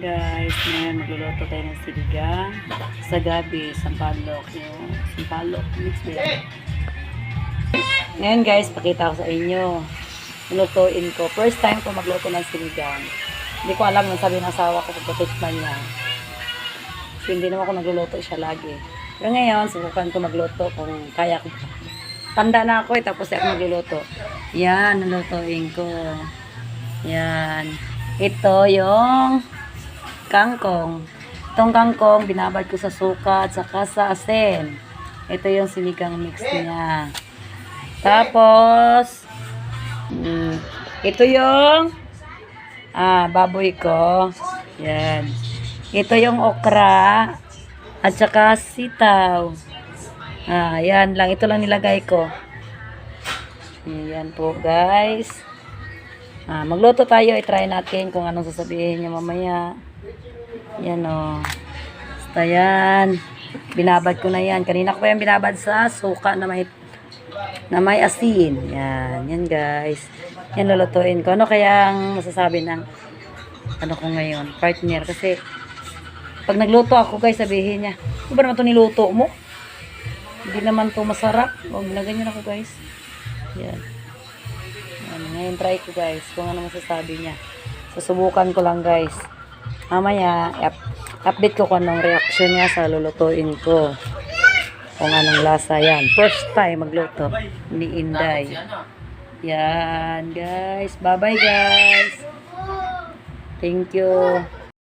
guys, ngayon magluluto tayo ng siligang sa gabi, sampalok, yung sampalok mix ba Ngayon guys, pakita ko sa inyo. Lutuin ko. First time ko magluto ng siligang. Hindi ko alam nung sabi ng asawa ko pagkatikman niya. Kasi hindi naman ako nagluluto siya lagi. Pero ngayon, subukan ko magluto kung kaya ko. Tanda na ako eh, tapos ako magluluto. Yan, nalutuin ko. Yan. Ito yung kangkong. Itong kangkong, binabad ko sa suka at saka sa asin. Ito yung sinigang mix niya. Tapos, mm, ito yung ah, baboy ko. Yan. Ito yung okra at saka sitaw. Ah, yan lang. Ito lang nilagay ko. Yan po, guys. Ah, magluto tayo, i-try natin kung anong sasabihin niya mamaya. Yan o. Basta yan. Binabad ko na yan. Kanina ko pa yan binabad sa suka na may na may asin. Yan. Yan guys. Yan lulutuin ko. Ano kaya ang masasabi ng ano ko ngayon? Partner. Kasi pag nagluto ako guys, sabihin niya, ano ba naman ito niluto mo? Hindi naman to masarap. Huwag na ganyan ako guys. Yan. Yan, ngayon try ko guys kung ano masasabi niya. Susubukan ko lang guys. Mamaya, up- update ko kung anong reaction niya sa lulutuin ko. Kung anong lasa yan. First time magluto ni Inday. Yan guys. Bye bye guys. Thank you.